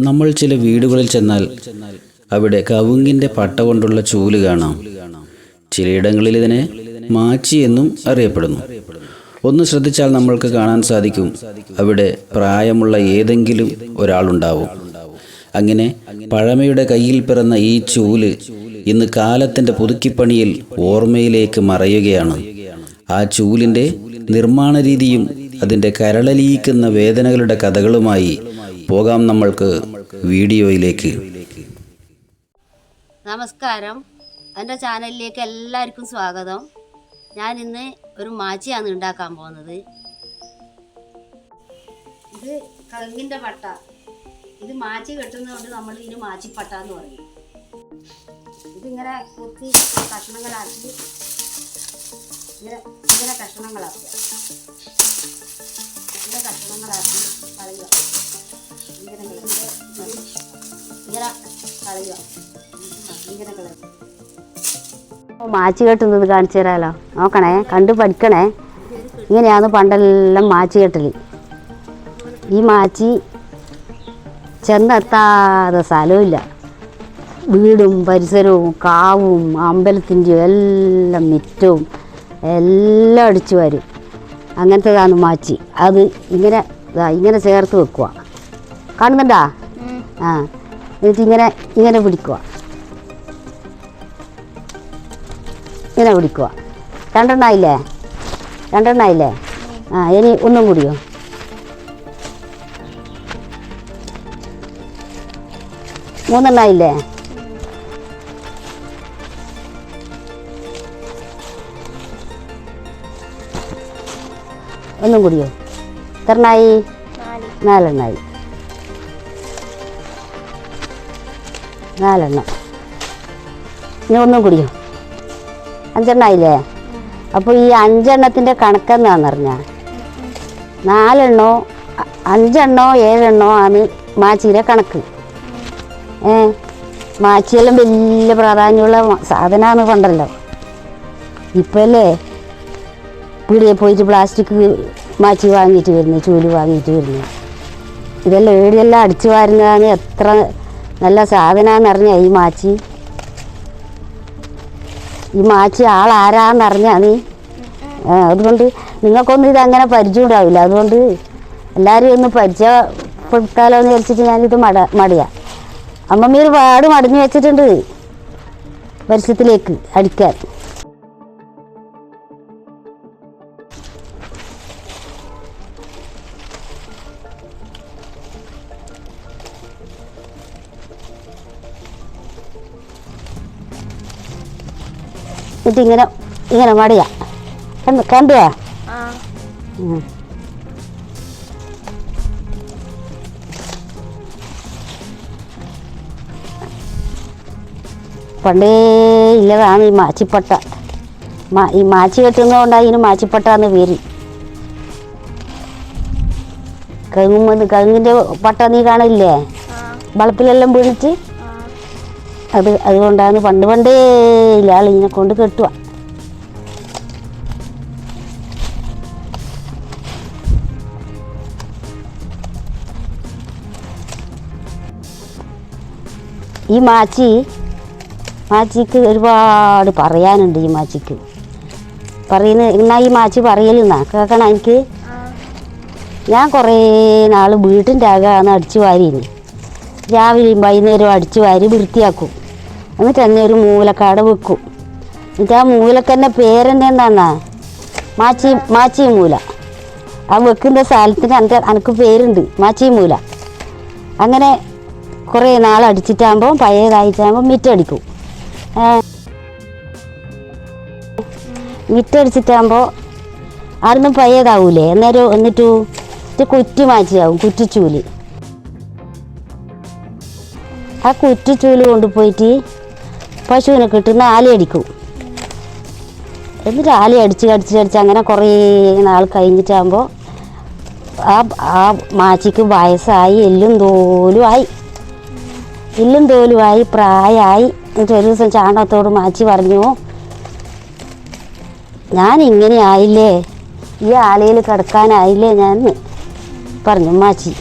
നമ്മൾ ചില വീടുകളിൽ ചെന്നാൽ അവിടെ കവുങ്ങിന്റെ പട്ട കൊണ്ടുള്ള ചൂൽ കാണാം. ചിലയിടങ്ങളിൽ ഇതിനെ മാച്ചി എന്നും അറിയപ്പെടുന്നു. ഒന്ന് ശ്രദ്ധിച്ചാൽ നമ്മൾക്ക് കാണാൻ സാധിക്കും അവിടെ പ്രായമുള്ള ഏതെങ്കിലും ഒരാളുണ്ടാവും. അങ്ങനെ പഴമയുടെ കയ്യിൽ പിറന്ന ഈ ചൂൽ ഇന്ന് കാലത്തിന്റെ പുതുക്കിപ്പണിയിൽ ഓർമ്മയിലേക്ക് മറയുകയാണ്. ആ ചൂലിന്റെ നിർമ്മാണ രീതിയും അതിന്റെ കരളലിയിക്കുന്ന വേദനകളുടെ കഥകളുമായി പോകാം നമ്മൾക്ക് വീഡിയോയിലേക്ക്. നമസ്കാരം. എന്റെ ചാനലിലേക്ക് എല്ലാവർക്കും സ്വാഗതം. ഞാൻ ഇന്ന് ഒരു മാച്ചിയാണ് ഉണ്ടാക്കാൻ പോകുന്നത്. ഇത് കങ്ങിന്റെ പട്ട. ഇത് മാച്ചി കെട്ടുന്നതുകൊണ്ട് നമ്മൾ ഇതിന് മാച്ചിപ്പട്ട എന്ന് പറയും. ഇതിങ്ങനെ കുത്തി കഷ്ണങ്ങളാക്കി ഇങ്ങനെ ഇങ്ങനെ കഷ്ണങ്ങളാക്കുക. ഇങ്ങനെ കഷ്ണങ്ങളാക്കി കളയുക മാച്ച് കെട്ടുന്നത് കാണിച്ചു തരാലോ. നോക്കണേ കണ്ടു പഠിക്കണേ. ഇങ്ങനെയാണ് പണ്ടെല്ലാം മാച്ച് കെട്ടൽ ഈ മാച്ചി ചെന്നെത്താതെ സ്ഥലമില്ല വീടും പരിസരവും കാവും അമ്പലത്തിന്റെയും എല്ലാം മിറ്റവും എല്ലാം അടിച്ചു വരും. അങ്ങനത്തേതാണ് മാച്ചി. അത് ഇങ്ങനെ ഇങ്ങനെ ചേർത്ത് വെക്കുക കാണുന്നുണ്ടാ? ആ. ഇങ്ങനെ ഇങ്ങനെ പിടിക്കുക ഇങ്ങനെ പിടിക്കുക രണ്ടെണ്ണായില്ലേ രണ്ടെണ്ണായില്ലേ ആ ഇനി ഒന്നും കൂടിയോ? മൂന്നെണ്ണായില്ലേ ഒന്നും കൂടിയോ? എത്രണ്ണായി നാലെണ്ണായി നാലെണ്ണം. ഇനി ഒന്നും കുടിക്കും അഞ്ചെണ്ണം ആയില്ലേ അപ്പോൾ ഈ അഞ്ചെണ്ണത്തിന്റെ കണക്കെന്നാന്ന് നാലെണ്ണോ അഞ്ചെണ്ണോ ഏഴെണ്ണോ ആണ് മാച്ചിയിലെ കണക്ക്. ഏ? മാച്ചിയെല്ലാം വലിയ പ്രാധാന്യമുള്ള സാധനമാണ് പണ്ടല്ലോ. ഇപ്പല്ലേ? പീടിയെ പോയിട്ട് പ്ലാസ്റ്റിക് മാച്ചി വാങ്ങിയിട്ട് വരുന്നു ചൂൽ വാങ്ങിയിട്ട് വരുന്നു. ഇതെല്ലാം ഏടിയെല്ലാം അടിച്ചു വാരുന്നതാണ് എത്ര നല്ല സാധനമാണെന്ന് അറിഞ്ഞാൽ ഈ മാച്ചി? ഈ മാച്ചി ആളാരാന്ന് അറിഞ്ഞാ നീ അതുകൊണ്ട് നിങ്ങൾക്കൊന്നും ഇത് അങ്ങനെ പരിചയം ഉണ്ടാവില്ല അതുകൊണ്ട് എല്ലാവരും ഒന്ന് പരിചയപ്പെടുത്താലോ എന്ന് വിചാരിച്ചിട്ട് ഞാനിത് മട മടിയാ അമ്മമ്മ ഒരുപാട് മടഞ്ഞു വെച്ചിട്ടുണ്ട്. പരിസരത്തിലേക്ക് അടിക്കാൻ. എന്നിട്ട് ഇങ്ങനെ മടിയാ. കണ്ടു കണ്ടുവാ. പണ്ടേ ഇല്ലതാണ് ഈ മാച്ചിപ്പട്ട. മാ- ഈ മാച്ചി കെട്ടുന്നതുകൊണ്ടാണ് ഇതിന് മാച്ചിപ്പട്ട എന്ന് പേര് കഴുങ്ങുമ്പോൾ കഴുങ്ങിന്റെ പട്ട നീ കാണില്ലേ? വളപ്പിലെല്ലാം വീണിട്ട്? അത് അതുകൊണ്ടാണ് പണ്ട് പണ്ടേ ആൾ കൊണ്ട് കെട്ടുക. ഈ മാച്ചി മാച്ചിക്ക് ഒരുപാട് പറയാനുണ്ട് ഈ മാച്ചിക്ക്. പറയുന്ന എന്നാ ഈ മാച്ചി പറയലെന്നാ? കേൾക്കണം എനിക്ക്? ഞാൻ കുറേ നാൾ വീട്ടിന്റെ അകമാണ് അടിച്ചു വാരിന് രാവിലെയും വൈകുന്നേരവും അടിച്ചു വാരി വൃത്തിയാക്കും. എന്നിട്ട് തന്നെ ഒരു മൂലക്കാട് വെക്കും. എന്നിട്ട് ആ മൂലക്കന്നെ പേരെന്നെ എന്താന്നാ മാച്ചി മാച്ചി മൂല ആ വെക്കുന്ന സ്ഥലത്തിന് എന്റെ എനിക്ക് പേരുണ്ട് മാച്ചി മൂല അങ്ങനെ കുറേ നാൾ അടിച്ചിട്ടാകുമ്പോൾ പഴയതായിട്ടാകുമ്പോൾ മിറ്റടിക്കും മിറ്റടിച്ചിട്ടാകുമ്പോൾ അവിടുന്ന് പഴയതാവൂലേ? അന്നേരം എന്നിട്ടു കുറ്റി മാച്ചിയാവും കുറ്റിച്ചൂൽ. ആ കുറ്റിച്ചൂൽ കൊണ്ടുപോയിട്ട് പശുവിനെ കിട്ടുന്ന ആലി അടിക്കും. എന്നിട്ട് ആലി അടിച്ച് അടിച്ച് അടിച്ച് അങ്ങനെ കുറേ നാൾ കഴിഞ്ഞിട്ടാകുമ്പോൾ ആ ആ മാച്ചിക്ക് വയസ്സായി എല്ലും തോലുമായി എല്ലും തോലുമായി പ്രായമായി എന്നിട്ട് ഒരു ദിവസം ചാണകത്തോട് മാച്ചി പറഞ്ഞു ഞാൻ ഇങ്ങനെ ആയില്ലേ? ഈ ആലയിൽ കിടക്കാനായില്ലേ ഞാൻ പറഞ്ഞു മാച്ചി.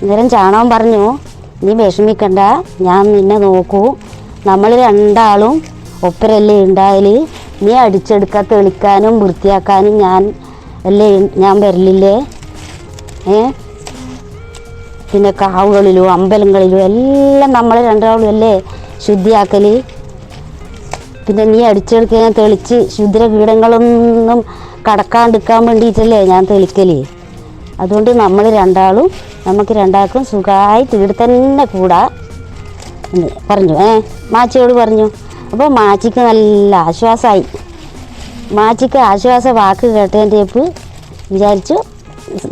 അന്നേരം ചാണകം പറഞ്ഞു നീ വിഷമിക്കണ്ട ഞാൻ നിന്നെ നോക്കൂ. നമ്മൾ രണ്ടാളും ഒപ്പരല്ലേ ഉണ്ടായാൽ നീ അടിച്ചെടുക്കാൻ തെളിക്കാനും വൃത്തിയാക്കാനും ഞാൻ അല്ലേ ഞാൻ വരലില്ലേ? ഏ? പിന്നെ കാവുകളിലും അമ്പലങ്ങളിലും എല്ലാം നമ്മൾ രണ്ടാളും അല്ലേ ശുദ്ധിയാക്കൽ പിന്നെ നീ അടിച്ചെടുക്കുക ഞാൻ തെളിച്ച് ശുദ്ര കീടങ്ങളൊന്നും കടക്കാണ്ടിരിക്കാൻ വേണ്ടിയിട്ടല്ലേ ഞാൻ തെളിക്കൽ അതുകൊണ്ട് നമ്മൾ രണ്ടാളും നമുക്ക് രണ്ടാൾക്കും സുഖമായിട്ട് ഇവിടെ തന്നെ കൂടാ. എന്ന് പറഞ്ഞു ഏ? മാച്ചിയോട് പറഞ്ഞു. അപ്പോൾ മാച്ചിക്ക് നല്ല ആശ്വാസമായി മാച്ചിക്ക് ആശ്വാസ വാക്ക് കേട്ടതിന്റെ ഇപ്പ് വിചാരിച്ചു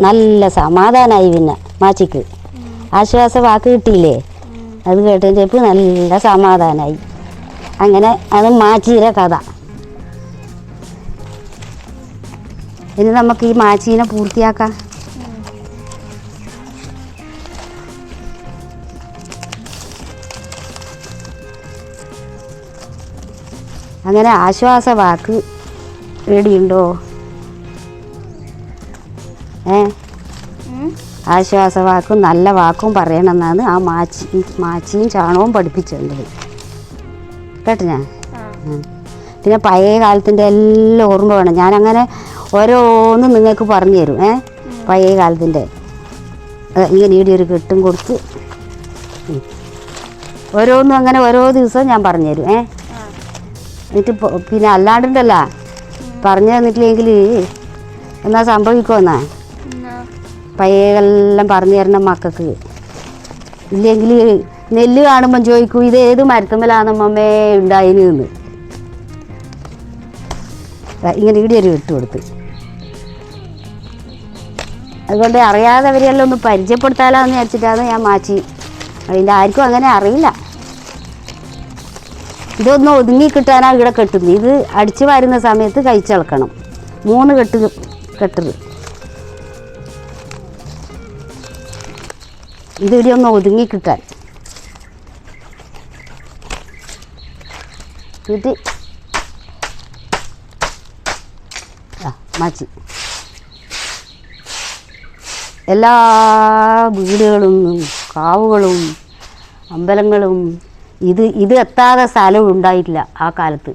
നല്ല സമാധാനമായി പിന്നെ മാച്ചിക്ക്. ആശ്വാസ വാക്ക് കിട്ടിയില്ലേ? അത് കേട്ടതിന്റെ ഇപ്പ് നല്ല സമാധാനമായി അങ്ങനെ അത് മാച്ചിയുടെ കഥ. ഇനി നമുക്ക് ഈ മാച്ചീനെ പൂർത്തിയാക്കാം. അങ്ങനെ ആശ്വാസ വാക്ക് റെഡിയുണ്ടോ? ഏ? ആശ്വാസ വാക്കും നല്ല വാക്കും പറയണമെന്നാണ് ആ മാച്ചി മാച്ചിയും ചാണകവും പഠിപ്പിച്ചിട്ടുള്ളത് കേട്ടോ ഞാൻ? പിന്നെ പഴയ കാലത്തിന്റെ എല്ലാം ഓർമ്മ വേണം. ഞാനങ്ങനെ ഓരോന്നും നിങ്ങൾക്ക് പറഞ്ഞു തരും. ഏ? പഴയ കാലത്തിന്റെ. ഇങ്ങനെ ഇവിടെ ഒരു കെട്ടും കൊടുത്ത്. ഓരോന്നും അങ്ങനെ ഓരോ ദിവസവും ഞാൻ പറഞ്ഞു തരും. ഏ? എന്നിട്ട് പിന്നെ അല്ലാണ്ടുണ്ടല്ല പറഞ്ഞു തന്നിട്ടില്ലെങ്കിൽ എന്നാ സംഭവിക്കുമെന്നാ പയ്യെല്ലാം പറഞ്ഞു തരണം മക്കൾക്ക്. ഇല്ലെങ്കിൽ നെല്ല് കാണുമ്പം ചോദിക്കും ഇത് ഏത് മരത്തുമ്മലാണെന്നമ്മേ ഉണ്ടായിന് എന്ന്. ഇങ്ങനെ ഇവിടെ ഒരു വിട്ടു കൊടുത്ത്. അതുകൊണ്ട് അറിയാതെ അവരെല്ലാം ഒന്ന് പരിചയപ്പെടുത്താലോ എന്ന് വിചാരിച്ചിട്ടാണ് ഞാൻ മാച്ചി അതിന്റെ ആർക്കും അങ്ങനെ അറിയില്ല. ഇതൊന്ന് ഒതുങ്ങി കിട്ടാനാണ് ഇവിടെ കെട്ടുന്നത്. ഇത് അടിച്ച് വരുന്ന സമയത്ത് കഴിച്ചിളക്കണം മൂന്ന് കെട്ട് കെട്ടത് ഇതിവിടെ ഒന്ന് ഒതുങ്ങി കിട്ടാൻ. എന്നിട്ട് ആ മാച്ചി എല്ലാ വീടുകളും കാവുകളും അമ്പലങ്ങളും ഇത് ഇത് എത്താതെ സ്ഥലവും ഉണ്ടായിട്ടില്ല ആ കാലത്ത്.